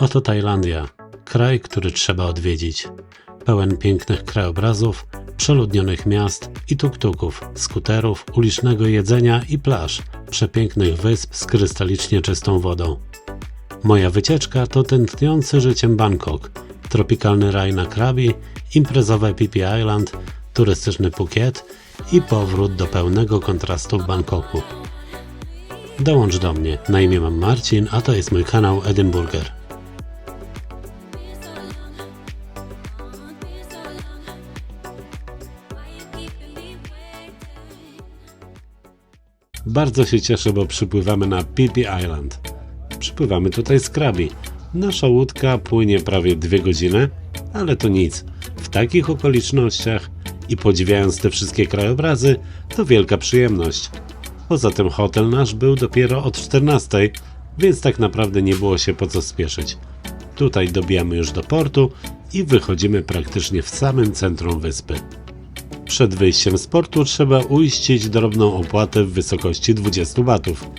Oto Tajlandia, kraj, który trzeba odwiedzić. Pełen pięknych krajobrazów, przeludnionych miast i tuk-tuków, skuterów, ulicznego jedzenia i plaż, przepięknych wysp z krystalicznie czystą wodą. Moja wycieczka to tętniący życiem Bangkok, tropikalny raj na Krabi, imprezowe Phi Island, turystyczny Phuket i powrót do pełnego kontrastu w Bangkoku. Dołącz do mnie. Na imię mam Marcin, a to jest mój kanał Edinburger. Bardzo się cieszę, bo przypływamy na Phi Island. Przypływamy tutaj z Krabi. Nasza łódka płynie prawie dwie godziny, ale to nic. W takich okolicznościach i podziwiając te wszystkie krajobrazy, to wielka przyjemność. Poza tym hotel nasz był dopiero od 14, więc tak naprawdę nie było się po co spieszyć. Tutaj dobijamy już do portu i wychodzimy praktycznie w samym centrum wyspy. Przed wyjściem z portu trzeba uiścić drobną opłatę w wysokości 20 batów.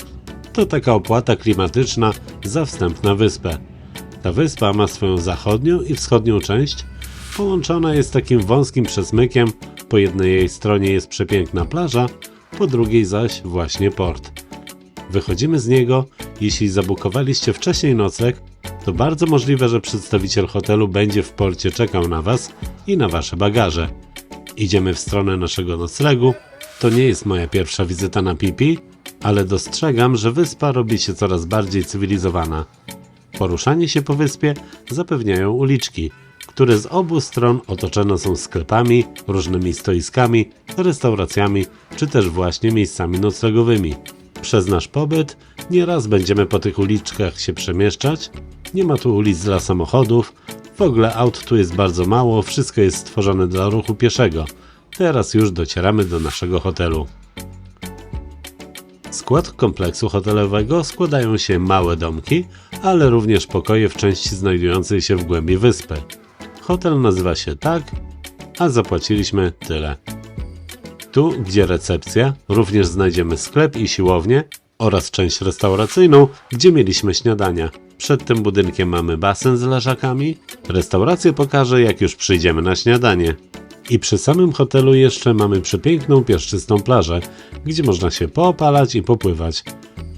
To taka opłata klimatyczna za wstęp na wyspę. Ta wyspa ma swoją zachodnią i wschodnią część. Połączona jest takim wąskim przesmykiem. Po jednej jej stronie jest przepiękna plaża, po drugiej zaś właśnie port. Wychodzimy z niego. Jeśli zabukowaliście wcześniej nocleg, to bardzo możliwe, że przedstawiciel hotelu będzie w porcie czekał na Was i na Wasze bagaże. Idziemy w stronę naszego noclegu. To nie jest moja pierwsza wizyta na Pipi, ale dostrzegam, że wyspa robi się coraz bardziej cywilizowana. Poruszanie się po wyspie zapewniają uliczki, które z obu stron otoczone są sklepami, różnymi stoiskami, restauracjami czy też właśnie miejscami noclegowymi. Przez nasz pobyt nieraz będziemy po tych uliczkach się przemieszczać. Nie ma tu ulic dla samochodów, w ogóle aut tu jest bardzo mało, wszystko jest stworzone dla ruchu pieszego. Teraz już docieramy do naszego hotelu. Skład kompleksu hotelowego składają się małe domki, ale również pokoje w części znajdującej się w głębi wyspy. Hotel nazywa się tak, a zapłaciliśmy tyle. Tu, gdzie recepcja, również znajdziemy sklep i siłownię oraz część restauracyjną, gdzie mieliśmy śniadania. Przed tym budynkiem mamy basen z leżakami. Restaurację pokażę, jak już przyjdziemy na śniadanie. I przy samym hotelu jeszcze mamy przepiękną piaszczystą plażę, gdzie można się poopalać i popływać.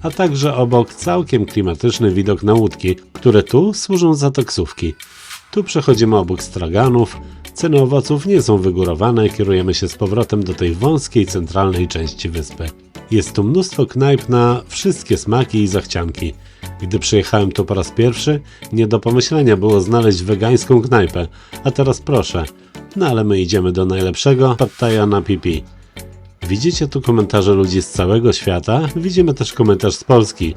A także obok całkiem klimatyczny widok na łódki, które tu służą za taksówki. Tu przechodzimy obok straganów. Ceny owoców nie są wygórowane, kierujemy się z powrotem do tej wąskiej, centralnej części wyspy. Jest tu mnóstwo knajp na wszystkie smaki i zachcianki. Gdy przyjechałem tu po raz pierwszy, nie do pomyślenia było znaleźć wegańską knajpę, a teraz proszę. No ale my idziemy do najlepszego Pattaja na Pipi. Widzicie tu komentarze ludzi z całego świata, widzimy też komentarz z Polski.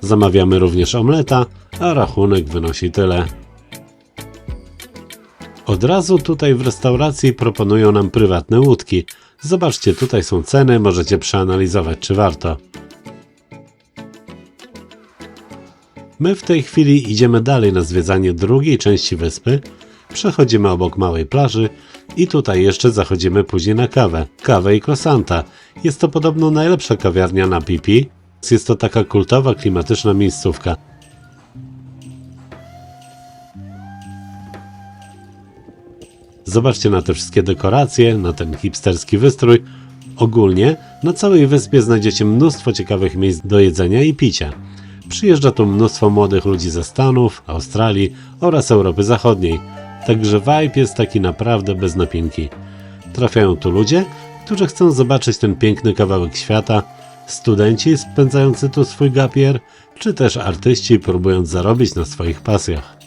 Zamawiamy również omleta, a rachunek wynosi tyle. Od razu tutaj w restauracji proponują nam prywatne łódki. Zobaczcie, tutaj są ceny, możecie przeanalizować, czy warto. My w tej chwili idziemy dalej na zwiedzanie drugiej części wyspy. Przechodzimy obok małej plaży i tutaj jeszcze zachodzimy później na kawę. Kawę i croissanta. Jest to podobno najlepsza kawiarnia na Pipi. Jest to taka kultowa, klimatyczna miejscówka. Zobaczcie na te wszystkie dekoracje, na ten hipsterski wystrój. Ogólnie na całej wyspie znajdziecie mnóstwo ciekawych miejsc do jedzenia i picia. Przyjeżdża tu mnóstwo młodych ludzi ze Stanów, Australii oraz Europy Zachodniej, także vibe jest taki naprawdę bez napinki. Trafiają tu ludzie, którzy chcą zobaczyć ten piękny kawałek świata, studenci spędzający tu swój gapier, czy też artyści próbując zarobić na swoich pasjach.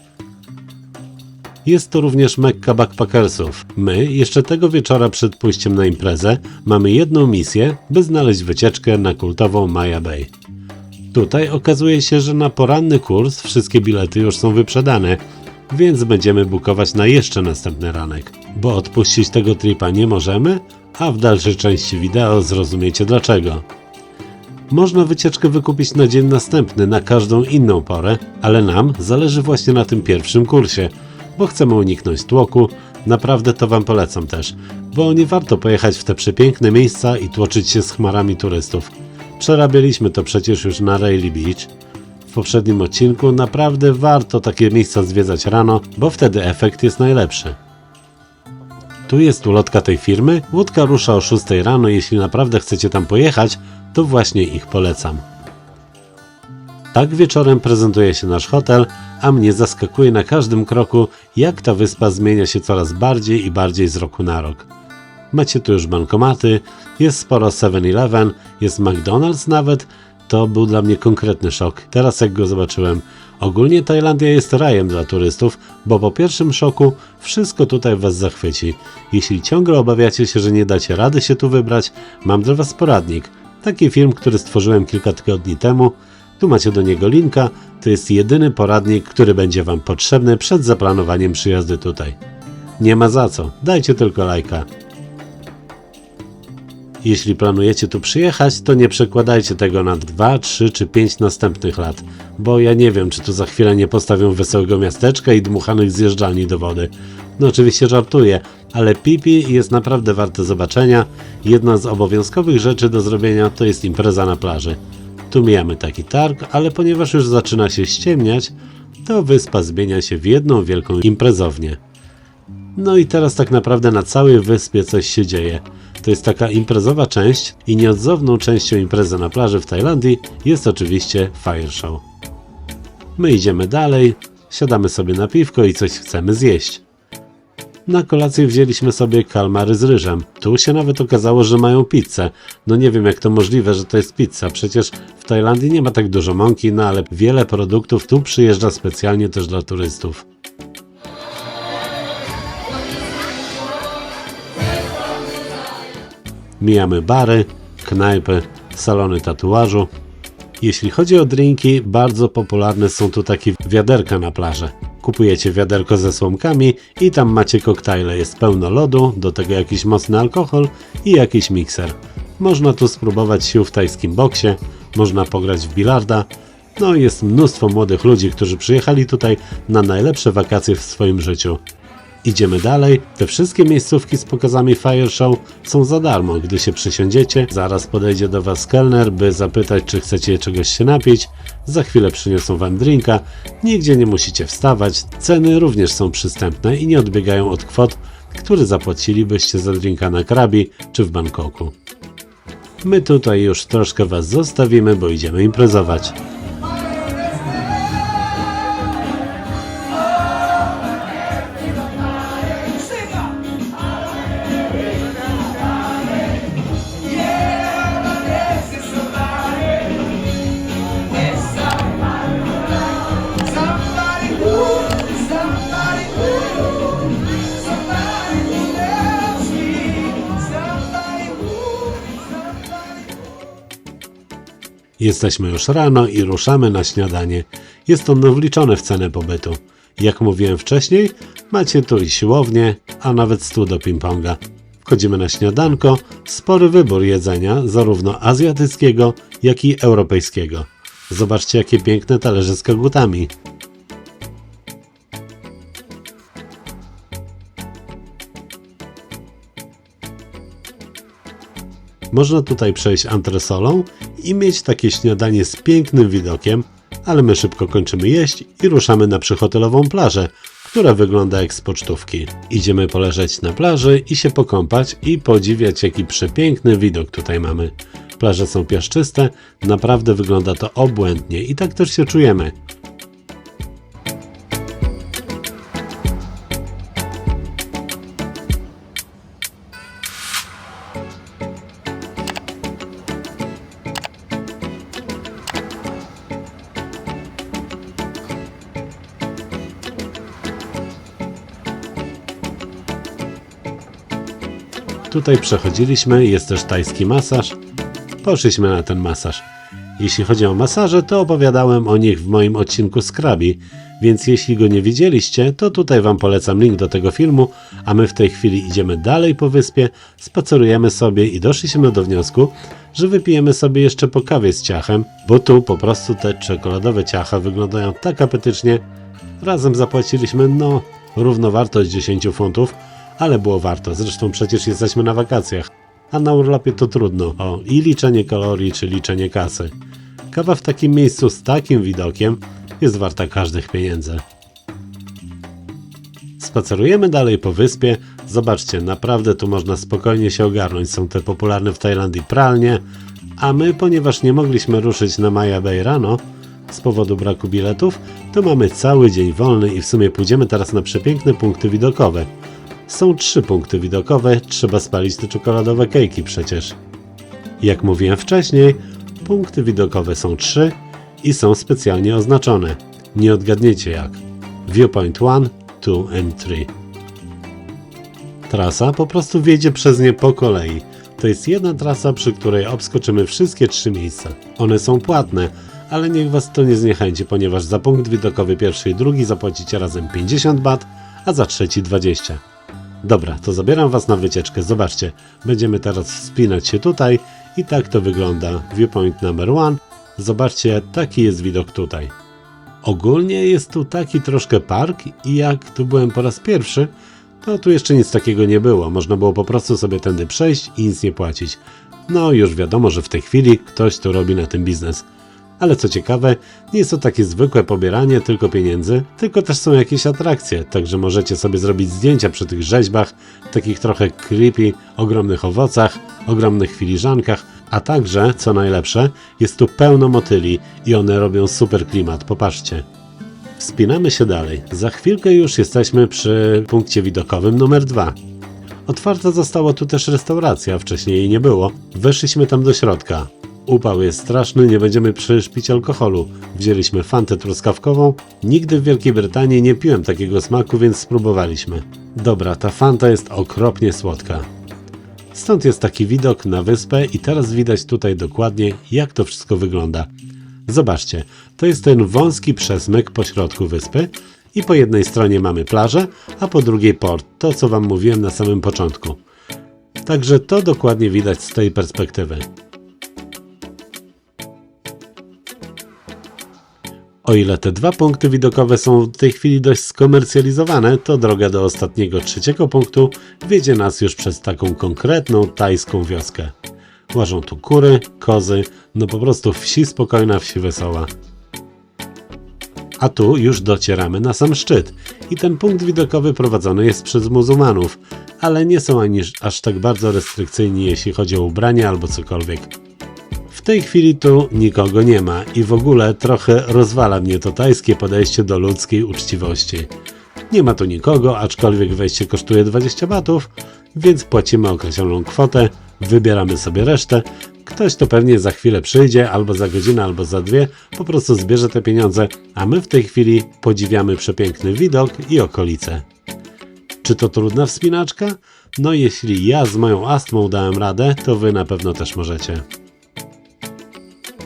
Jest to również Mekka Backpackersów. My, jeszcze tego wieczora przed pójściem na imprezę, mamy jedną misję, by znaleźć wycieczkę na kultową Maya Bay. Tutaj okazuje się, że na poranny kurs wszystkie bilety już są wyprzedane, więc będziemy bukować na jeszcze następny ranek. Bo odpuścić tego tripa nie możemy, a w dalszej części wideo zrozumiecie dlaczego. Można wycieczkę wykupić na dzień następny, na każdą inną porę, ale nam zależy właśnie na tym pierwszym kursie, bo chcemy uniknąć tłoku. Naprawdę to Wam polecam też, bo nie warto pojechać w te przepiękne miejsca i tłoczyć się z chmarami turystów. Przerabialiśmy to przecież już na Rayleigh Beach. W poprzednim odcinku naprawdę warto takie miejsca zwiedzać rano, bo wtedy efekt jest najlepszy. Tu jest ulotka tej firmy. Łódka rusza o 6 rano. Jeśli naprawdę chcecie tam pojechać, to właśnie ich polecam. Tak wieczorem prezentuje się nasz hotel, a mnie zaskakuje na każdym kroku, jak ta wyspa zmienia się coraz bardziej i bardziej z roku na rok. Macie tu już bankomaty, jest sporo 7-Eleven, jest McDonald's nawet. To był dla mnie konkretny szok. Teraz jak go zobaczyłem. Ogólnie Tajlandia jest rajem dla turystów, bo po pierwszym szoku wszystko tutaj Was zachwyci. Jeśli ciągle obawiacie się, że nie dacie rady się tu wybrać, mam dla Was poradnik. Taki film, który stworzyłem kilka tygodni temu. Tu macie do niego linka. To jest jedyny poradnik, który będzie Wam potrzebny przed zaplanowaniem przyjazdu tutaj. Nie ma za co, dajcie tylko lajka. Jeśli planujecie tu przyjechać, to nie przekładajcie tego na 2, 3 czy 5 następnych lat, bo ja nie wiem, czy tu za chwilę nie postawią wesołego miasteczka i dmuchanych zjeżdżalni do wody. No oczywiście żartuję, ale Pipi jest naprawdę warte zobaczenia. Jedna z obowiązkowych rzeczy do zrobienia to jest impreza na plaży. Tu mijamy taki targ, ale ponieważ już zaczyna się ściemniać, to wyspa zmienia się w jedną wielką imprezownię. No i teraz tak naprawdę na całej wyspie coś się dzieje. To jest taka imprezowa część i nieodzowną częścią imprezy na plaży w Tajlandii jest oczywiście fire show. My idziemy dalej, siadamy sobie na piwko i coś chcemy zjeść. Na kolację wzięliśmy sobie kalmary z ryżem. Tu się nawet okazało, że mają pizzę. No nie wiem jak to możliwe, że to jest pizza. Przecież w Tajlandii nie ma tak dużo mąki, no ale wiele produktów tu przyjeżdża specjalnie też dla turystów. Mijamy bary, knajpy, salony tatuażu. Jeśli chodzi o drinki, bardzo popularne są tu takie wiaderka na plaży. Kupujecie wiaderko ze słomkami i tam macie koktajle. Jest pełno lodu, do tego jakiś mocny alkohol i jakiś mikser. Można tu spróbować sił w tajskim boksie, można pograć w bilarda. No jest mnóstwo młodych ludzi, którzy przyjechali tutaj na najlepsze wakacje w swoim życiu. Idziemy dalej. Te wszystkie miejscówki z pokazami Fire Show są za darmo. Gdy się przysiądziecie, zaraz podejdzie do Was kelner, by zapytać, czy chcecie czegoś się napić. Za chwilę przyniosą Wam drinka. Nigdzie nie musicie wstawać. Ceny również są przystępne i nie odbiegają od kwot, które zapłacilibyście za drinka na Krabi czy w Bangkoku. My tutaj już troszkę Was zostawimy, bo idziemy imprezować. Jesteśmy już rano i ruszamy na śniadanie. Jest ono wliczone w cenę pobytu. Jak mówiłem wcześniej, macie tu i siłownię, a nawet stół do ping-ponga. Wchodzimy na śniadanko, spory wybór jedzenia, zarówno azjatyckiego, jak i europejskiego. Zobaczcie, jakie piękne talerze z kogutami. Można tutaj przejść antresolą i mieć takie śniadanie z pięknym widokiem, ale my szybko kończymy jeść i ruszamy na przyhotelową plażę, która wygląda jak z pocztówki. Idziemy poleżeć na plaży i się pokąpać i podziwiać jaki przepiękny widok tutaj mamy. Plaże są piaszczyste, naprawdę wygląda to obłędnie i tak też się czujemy. Tutaj przechodziliśmy, jest też tajski masaż. Poszliśmy na ten masaż. Jeśli chodzi o masaże, to opowiadałem o nich w moim odcinku z Krabi, więc jeśli go nie widzieliście, to tutaj Wam polecam link do tego filmu, a my w tej chwili idziemy dalej po wyspie, spacerujemy sobie i doszliśmy do wniosku, że wypijemy sobie jeszcze po kawie z ciachem, bo tu po prostu te czekoladowe ciacha wyglądają tak apetycznie. Razem zapłaciliśmy, no, równowartość 10 funtów, ale było warto, zresztą przecież jesteśmy na wakacjach. a na urlopie to trudno. O, i liczenie kalorii, czy liczenie kasy. Kawa w takim miejscu z takim widokiem jest warta każdych pieniędzy. Spacerujemy dalej po wyspie. Zobaczcie, naprawdę tu można spokojnie się ogarnąć. Są te popularne w Tajlandii pralnie, a my, ponieważ nie mogliśmy ruszyć na Maya Bay rano z powodu braku biletów, to mamy cały dzień wolny i w sumie pójdziemy teraz na przepiękne punkty widokowe. Są trzy punkty widokowe, trzeba spalić te czekoladowe kejki przecież. Jak mówiłem wcześniej, punkty widokowe są trzy i są specjalnie oznaczone. Nie odgadniecie jak. Viewpoint 1, 2 and 3. Trasa po prostu wiedzie przez nie po kolei. To jest jedna trasa, przy której obskoczymy wszystkie trzy miejsca. One są płatne, ale niech was to nie zniechęci, ponieważ za punkt widokowy pierwszy i drugi zapłacicie razem 50 bat, a za trzeci 20. Dobra, to zabieram was na wycieczkę. Zobaczcie, będziemy teraz wspinać się tutaj i tak to wygląda. Viewpoint number one. Zobaczcie, taki jest widok tutaj. Ogólnie jest tu taki troszkę park i jak tu byłem po raz pierwszy, to tu jeszcze nic takiego nie było. Można było po prostu sobie tędy przejść i nic nie płacić. No już wiadomo, że w tej chwili ktoś tu robi na tym biznes. Ale co ciekawe, nie jest to takie zwykłe pobieranie tylko pieniędzy, tylko też są jakieś atrakcje, także możecie sobie zrobić zdjęcia przy tych rzeźbach, takich trochę creepy, ogromnych owocach, ogromnych filiżankach, a także, co najlepsze, jest tu pełno motyli i one robią super klimat, popatrzcie. Wspinamy się dalej. Za chwilkę już jesteśmy przy punkcie widokowym numer 2. Otwarta została tu też restauracja, wcześniej jej nie było. Weszliśmy tam do środka. Upał jest straszny, nie będziemy przecież pić alkoholu. Wzięliśmy fantę truskawkową. Nigdy w Wielkiej Brytanii nie piłem takiego smaku, więc spróbowaliśmy. Dobra, ta fanta jest okropnie słodka. Stąd jest taki widok na wyspę i teraz widać tutaj dokładnie jak to wszystko wygląda. Zobaczcie, to jest ten wąski przesmyk po środku wyspy i po jednej stronie mamy plażę, a po drugiej port, to co wam mówiłem na samym początku. Także to dokładnie widać z tej perspektywy. O ile te dwa punkty widokowe są w tej chwili dość skomercjalizowane, to droga do ostatniego trzeciego punktu wiedzie nas już przez taką konkretną tajską wioskę. Łażą tu kury, kozy, no po prostu wsi spokojna, wsi wesoła. A tu już docieramy na sam szczyt i ten punkt widokowy prowadzony jest przez muzułmanów, ale nie są ani aż tak bardzo restrykcyjni jeśli chodzi o ubrania albo cokolwiek. Tej chwili tu nikogo nie ma i w ogóle trochę rozwala mnie to tajskie podejście do ludzkiej uczciwości. Nie ma tu nikogo, aczkolwiek wejście kosztuje 20 batów, więc płacimy określoną kwotę, wybieramy sobie resztę. Ktoś to pewnie za chwilę przyjdzie, albo za godzinę, albo za dwie, po prostu zbierze te pieniądze, a my w tej chwili podziwiamy przepiękny widok i okolice. Czy to trudna wspinaczka? No jeśli ja z moją astmą dałem radę, to wy na pewno też możecie.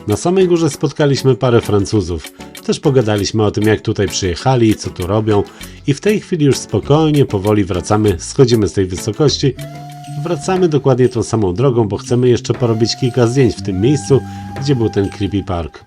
Na samej górze spotkaliśmy parę Francuzów. Też pogadaliśmy o tym, jak tutaj przyjechali, co tu robią, i w tej chwili już spokojnie, powoli wracamy, schodzimy z tej wysokości. Wracamy dokładnie tą samą drogą, bo chcemy jeszcze porobić kilka zdjęć w tym miejscu, gdzie był ten creepy park.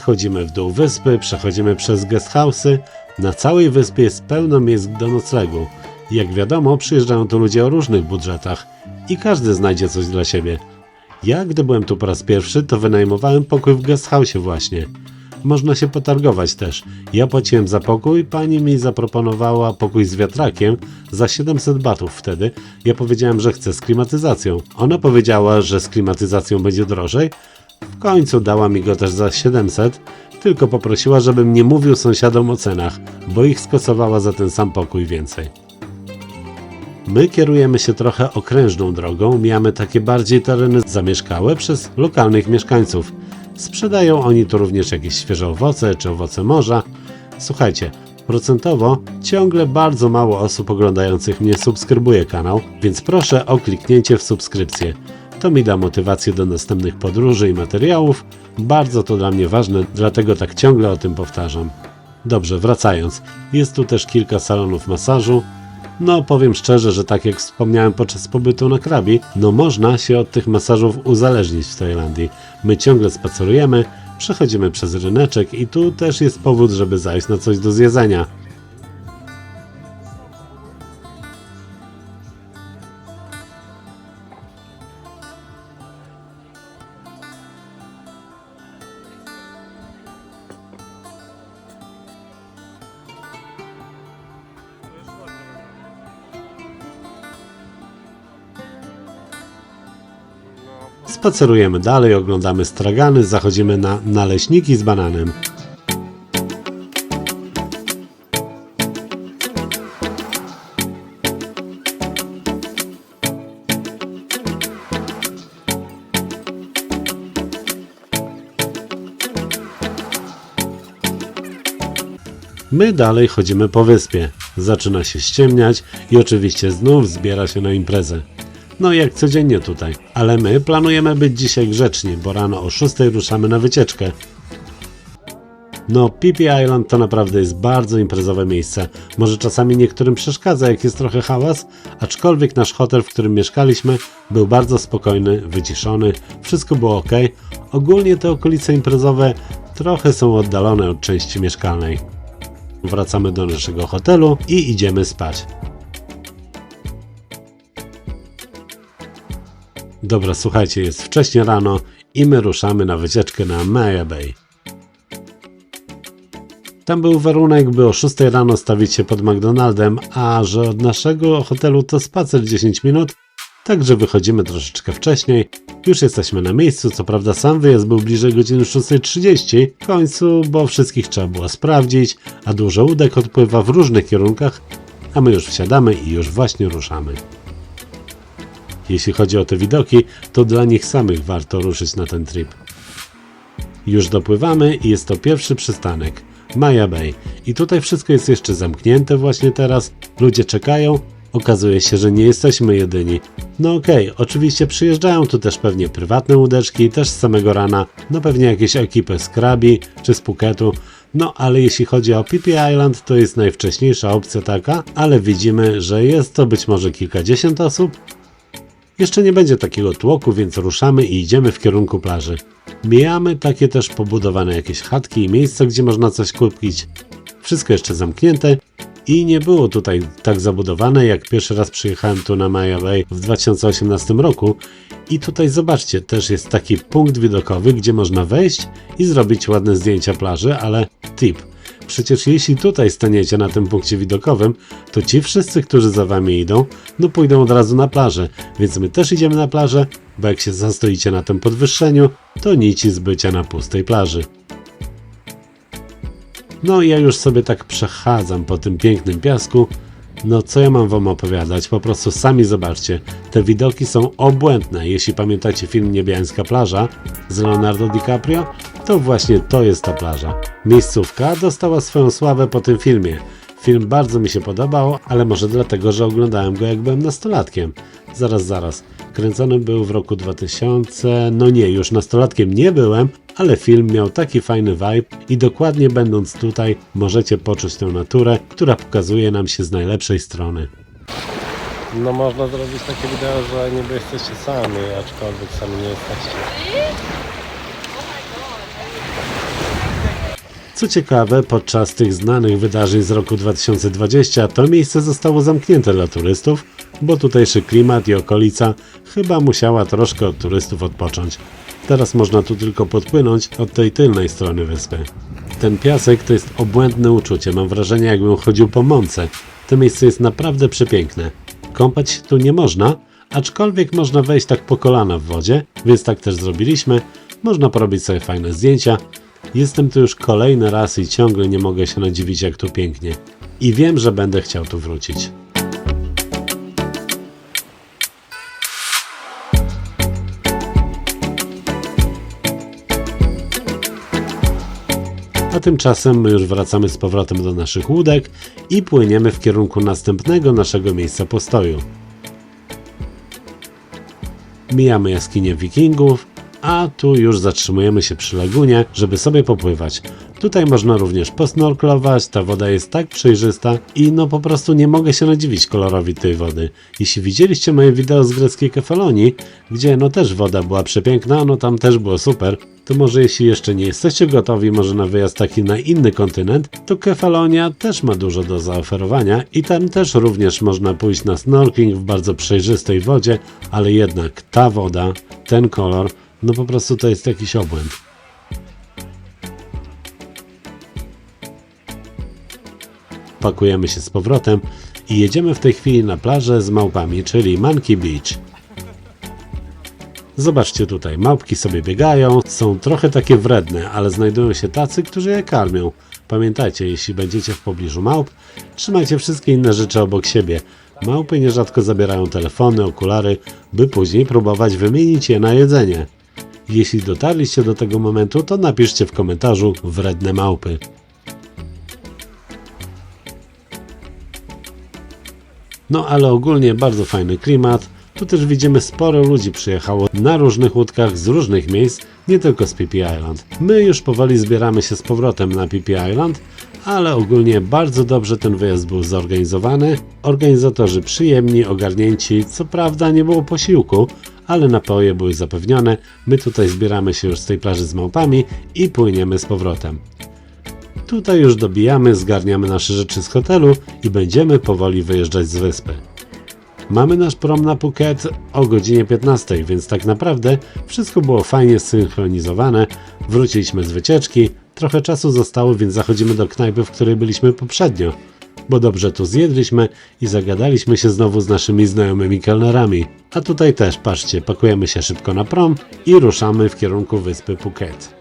Schodzimy w dół wyspy, przechodzimy przez guest house'y. Na całej wyspie jest pełno miejsc do noclegu. Jak wiadomo, przyjeżdżają tu ludzie o różnych budżetach i każdy znajdzie coś dla siebie. Ja, gdy byłem tu po raz pierwszy, to wynajmowałem pokój w guest house właśnie. Można się potargować też. Ja płaciłem za pokój, pani mi zaproponowała pokój z wiatrakiem za 700 batów wtedy. Ja powiedziałem, że chcę z klimatyzacją. Ona powiedziała, że z klimatyzacją będzie drożej. W końcu dała mi go też za 700, tylko poprosiła, żebym nie mówił sąsiadom o cenach, bo ich skosowała za ten sam pokój więcej. My kierujemy się trochę okrężną drogą, mijamy takie bardziej tereny zamieszkałe przez lokalnych mieszkańców. Sprzedają oni tu również jakieś świeże owoce czy owoce morza. Słuchajcie, procentowo ciągle bardzo mało osób oglądających mnie subskrybuje kanał, więc proszę o kliknięcie w subskrypcję. To mi da motywację do następnych podróży i materiałów. Bardzo to dla mnie ważne, dlatego tak ciągle o tym powtarzam. Dobrze, wracając. Jest tu też kilka salonów masażu. No, powiem szczerze, że tak jak wspomniałem podczas pobytu na Krabi, no można się od tych masażów uzależnić w Tajlandii. My ciągle spacerujemy, przechodzimy przez ryneczek i tu też jest powód, żeby zajść na coś do zjedzenia. Spacerujemy dalej, oglądamy stragany, zachodzimy na naleśniki z bananem. My dalej chodzimy po wyspie. Zaczyna się ściemniać i oczywiście znów zbiera się na imprezę. No jak codziennie tutaj. Ale my planujemy być dzisiaj grzeczni, bo rano o 6 ruszamy na wycieczkę. No, Pippi Island to naprawdę jest bardzo imprezowe miejsce. Może czasami niektórym przeszkadza, jak jest trochę hałas, aczkolwiek nasz hotel, w którym mieszkaliśmy, był bardzo spokojny, wyciszony, wszystko było ok. Ogólnie te okolice imprezowe trochę są oddalone od części mieszkalnej. Wracamy do naszego hotelu i idziemy spać. Dobra, słuchajcie, jest wcześnie rano i my ruszamy na wycieczkę na Maya Bay. Tam był warunek, by o 6 rano stawić się pod McDonaldem, a że od naszego hotelu to spacer 10 minut, także wychodzimy troszeczkę wcześniej. Już jesteśmy na miejscu, co prawda sam wyjazd był bliżej godziny 6.30 w końcu, bo wszystkich trzeba było sprawdzić, a dużo łódek odpływa w różnych kierunkach, a my już wsiadamy i już właśnie ruszamy. Jeśli chodzi o te widoki, to dla nich samych warto ruszyć na ten trip. Już dopływamy i jest to pierwszy przystanek Maya Bay. I tutaj wszystko jest jeszcze zamknięte właśnie teraz. Ludzie czekają. Okazuje się, że nie jesteśmy jedyni. No okej, oczywiście przyjeżdżają tu też pewnie prywatne łódeczki, też z samego rana, no pewnie jakieś ekipy z Krabi czy z Phuketu. No ale jeśli chodzi o Phi Island, to jest najwcześniejsza opcja taka, ale widzimy, że jest to być może kilkadziesiąt osób, jeszcze nie będzie takiego tłoku, więc ruszamy i idziemy w kierunku plaży. Mijamy takie też pobudowane jakieś chatki i miejsca, gdzie można coś kupić. Wszystko jeszcze zamknięte i nie było tutaj tak zabudowane, jak pierwszy raz przyjechałem tu na Maya Bay w 2018 roku. I tutaj zobaczcie, też jest taki punkt widokowy, gdzie można wejść i zrobić ładne zdjęcia plaży, ale tip. Przecież jeśli tutaj staniecie na tym punkcie widokowym, to ci wszyscy, którzy za wami idą, no pójdą od razu na plażę, więc my też idziemy na plażę, bo jak się zastoicie na tym podwyższeniu, to nici zbycia na pustej plaży. No ja już sobie tak przechadzam po tym pięknym piasku. No co ja mam wam opowiadać, po prostu sami zobaczcie. Te widoki są obłędne. Jeśli pamiętacie film Niebiańska plaża z Leonardo DiCaprio, to właśnie to jest ta plaża. Miejscówka dostała swoją sławę po tym filmie. Film bardzo mi się podobał, ale może dlatego, że oglądałem go jak byłem nastolatkiem. Zaraz, zaraz. Kręcony był w roku 2000. No nie, już nastolatkiem nie byłem, ale film miał taki fajny vibe i dokładnie będąc tutaj możecie poczuć tę naturę, która pokazuje nam się z najlepszej strony. No można zrobić takie wideo, że niby jesteście sami, aczkolwiek sami nie jesteście. Co ciekawe, podczas tych znanych wydarzeń z roku 2020 to miejsce zostało zamknięte dla turystów, bo tutejszy klimat i okolica chyba musiała troszkę od turystów odpocząć. Teraz można tu tylko podpłynąć od tej tylnej strony wyspy. Ten piasek to jest obłędne uczucie, mam wrażenie jakbym chodził po mące. To miejsce jest naprawdę przepiękne. Kąpać się tu nie można, aczkolwiek można wejść tak po kolana w wodzie, więc tak też zrobiliśmy. Można porobić sobie fajne zdjęcia. Jestem tu już kolejny raz i ciągle nie mogę się nadziwić jak tu pięknie. I wiem, że będę chciał tu wrócić. A tymczasem my już wracamy z powrotem do naszych łódek i płyniemy w kierunku następnego naszego miejsca postoju. Mijamy jaskinie wikingów, a tu już zatrzymujemy się przy lagunie, żeby sobie popływać. Tutaj można również posnorklować, ta woda jest tak przejrzysta i no po prostu nie mogę się nadziwić kolorowi tej wody. Jeśli widzieliście moje wideo z greckiej Kefalonii, gdzie no też woda była przepiękna, no tam też było super, to może jeśli jeszcze nie jesteście gotowi może na wyjazd taki na inny kontynent, to Kefalonia też ma dużo do zaoferowania i tam też również można pójść na snorkeling w bardzo przejrzystej wodzie, ale jednak ta woda, ten kolor, no po prostu to jest jakiś obłęd. Pakujemy się z powrotem i jedziemy w tej chwili na plażę z małpami, czyli Monkey Beach. Zobaczcie tutaj, małpki sobie biegają, są trochę takie wredne, ale znajdują się tacy, którzy je karmią. Pamiętajcie, jeśli będziecie w pobliżu małp, trzymajcie wszystkie inne rzeczy obok siebie. Małpy nierzadko zabierają telefony, okulary, by później próbować wymienić je na jedzenie. Jeśli dotarliście do tego momentu, to napiszcie w komentarzu wredne małpy. No ale ogólnie bardzo fajny klimat. Tu też widzimy sporo ludzi przyjechało na różnych łódkach z różnych miejsc, nie tylko z PP Island. My już powoli zbieramy się z powrotem na PP Island, ale ogólnie bardzo dobrze ten wyjazd był zorganizowany. Organizatorzy przyjemni, ogarnięci, co prawda nie było posiłku, ale napoje były zapewnione. My tutaj zbieramy się już z tej plaży z małpami i płyniemy z powrotem. Tutaj już dobijamy, zgarniamy nasze rzeczy z hotelu i będziemy powoli wyjeżdżać z wyspy. Mamy nasz prom na Phuket o godzinie 15, więc tak naprawdę wszystko było fajnie zsynchronizowane. Wróciliśmy z wycieczki, trochę czasu zostało, więc zachodzimy do knajpy, w której byliśmy poprzednio. Bo dobrze tu zjedliśmy i zagadaliśmy się znowu z naszymi znajomymi kelnerami. A tutaj też, patrzcie, pakujemy się szybko na prom i ruszamy w kierunku wyspy Phuket.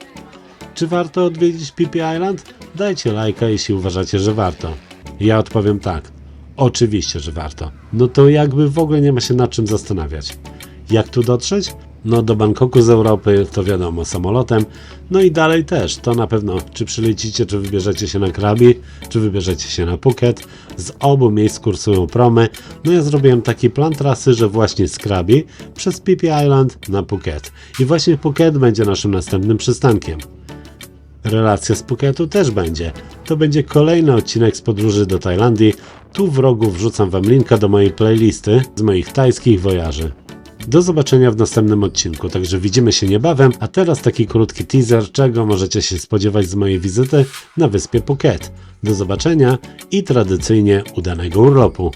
Czy warto odwiedzić Pippi Island? Dajcie lajka, jeśli uważacie, że warto. Ja odpowiem tak. Oczywiście, że warto. No to jakby w ogóle nie ma się nad czym zastanawiać. Jak tu dotrzeć? No do Bangkoku z Europy to wiadomo samolotem. No i dalej też, to na pewno czy przylecicie, czy wybierzecie się na Krabi, czy wybierzecie się na Phuket. Z obu miejsc kursują promy. No ja zrobiłem taki plan trasy, że właśnie z Krabi przez Phi Island na Phuket. I właśnie Phuket będzie naszym następnym przystankiem. Relacja z Phuketu też będzie. To będzie kolejny odcinek z podróży do Tajlandii. Tu w rogu wrzucam Wam linka do mojej playlisty z moich tajskich wojaży. Do zobaczenia w następnym odcinku, także widzimy się niebawem, a teraz taki krótki teaser, czego możecie się spodziewać z mojej wizyty na wyspie Phuket. Do zobaczenia i tradycyjnie udanego urlopu.